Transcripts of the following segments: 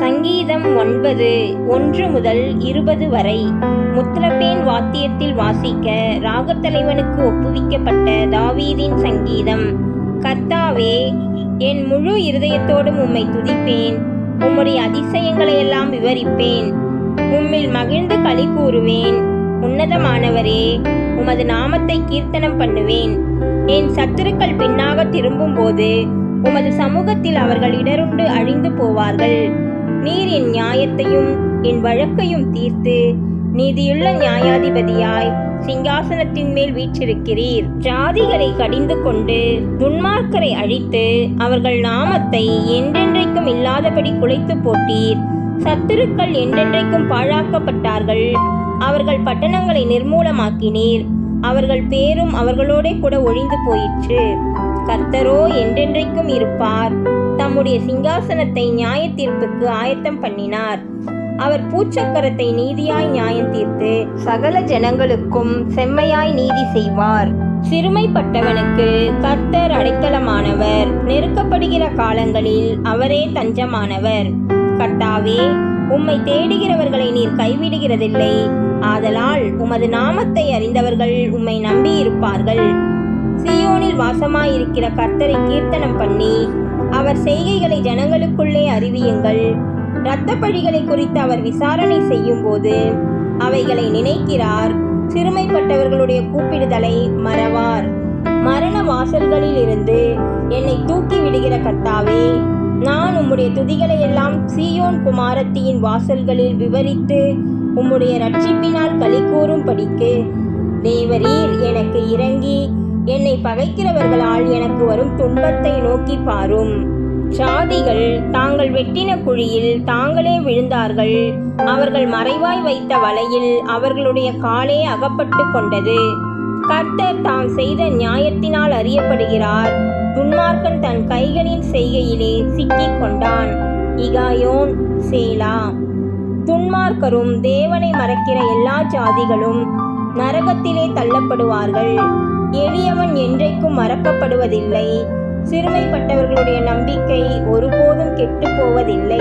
சங்கீதம் ஒன்பது ஒன்று முதல் இருபது வரை. முத்திரப்பேன் வாத்தியத்தில் வாசிக்க ராகத்தலைவனுக்கு ஒப்புவிக்கப்பட்ட தாவீதின் சங்கீதம். கர்த்தாவே என் முழு இருதயத்தோடும் உம்மை துதிப்பேன். உம்முடைய அதிசயங்களையெல்லாம் விவரிப்பேன். உம்மில் மகிழ்ந்து களி கூறுவேன். உன்னதமானவரே உமது நாமத்தை கீர்த்தனம் பண்ணுவேன். என் சத்துருக்கள் பின்னாக திரும்பும்போது உமது சமூகத்தில் அவர்கள் இடருண்டு அழிந்து போவார்கள். நீர் என் நியாயத்தையும் என் வழக்கையும் தீர்த்து நீதியுள்ள நியாயாதிபதியாய் சிங்காசனத்தின் மேல் வீற்றிருக்கிறீர். ஜாதிகளை கடிந்து கொண்டு துன்மார்க்கரை அழித்து அவர்கள் நாமத்தை என்றென்றைக்கும் இல்லாதபடி குலைத்து போட்டீர். சத்துருக்கள் என்றென்றைக்கும் பாழாக்கப்பட்டார்கள். அவர்கள் பட்டணங்களை நிர்மூலமாக்கினீர். அவர்கள் பேரும் அவர்களோடே கூட ஒழிந்து போயிற்று. கர்த்தரோ என்றென்றைக்கும் இருப்பார். தம்முடைய சிங்காசனத்தை நியாய தீர்ப்புக்கு ஆயத்தம் பண்ணினார். அவர் பூச்சக்கரத்தை நீதியாய் நியாயம் தீர்த்து சகல ஜனங்களுக்கும் செம்மையாய் நீதி செய்வார். சிறுமைப்பட்டவனுக்கு கர்த்தர் அடைக்கலமானவர். நெருக்கப்படுகிற காலங்களில் அவரே தஞ்சமானவர். கர்த்தாவே உம்மை தேடுகிறவர்களை நீர் கைவிடுகிறதில்லை. ஆதலால் உமது நாமத்தை அறிந்தவர்கள் உம்மை நம்பியிருப்பார்கள். சீயோனில் வாசமாயிருக்கிற கர்த்தரை கீர்த்தனம் பண்ணி அவர் செய்கைகளை ஜனங்களுக்குள்ளே அறிவியுங்கள். இரத்த பழிகளை குறித்து அவர் விசாரணை செய்யும் போது அவைகளை நினைக்கிறார். சிறுமைப்பட்டவர்களுடைய கூப்பிடுதலை மறவார். மரண வாசல்களில் இருந்து என்னை தூக்கி விடுகிற கத்தாவே நான் உம்முடைய துதிகளை எல்லாம் சீயோன் குமாரத்தியின் வாசல்களில் விவரித்து உம்முடைய ரட்சிப்பினால் களி கூறும்படிக்கு. தேவரீர் எனக்கு இறங்கி என்னை பகைக்கிறவர்களால் எனக்கு வரும் துன்பத்தை நோக்கி பாரும். சாதிகள் தாங்கள் வெட்டின குழியில் தாங்களே விழுந்தார்கள். அவர்கள் மறைவாய் வைத்த வலையில் அவர்களுடைய காலே அகப்பட்டு கொண்டது. கர்த்தர் தாம் செய்த நியாயத்தினால் அறியப்படுகிறார். துன்மார்க்கன் தன் கைகளின் செய்கையிலே சிக்கிக் கொண்டான். இகாயோன் சேலா. துன்மார்க்கரும் தேவனை மறக்கிற எல்லா ஜாதிகளும் நரகத்திலே தள்ளப்படுவார்கள். எளியவன் என்றைக்கும் மறக்கப்படுவதில்லை. சிறுமைப்பட்டவர்களுடைய நம்பிக்கை ஒருபோதும் கெட்டு போவதில்லை.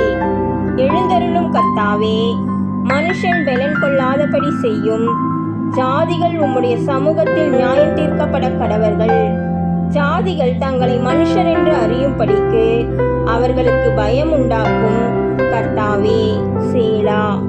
எழுந்தருளும் கத்தாவே மனுஷன் பெலன் கொள்ளாதபடி செய்யும். ஜாதிகள் உம்முடைய சமூகத்தில் நியாயம் தீர்க்கப்பட கடவர்கள். ஜாதிகள் தங்களை மனுஷர் என்று அறியும்படிக்கு அவர்களுக்கு பயம் உண்டாக்கும். கர்த்தாவே சேலா.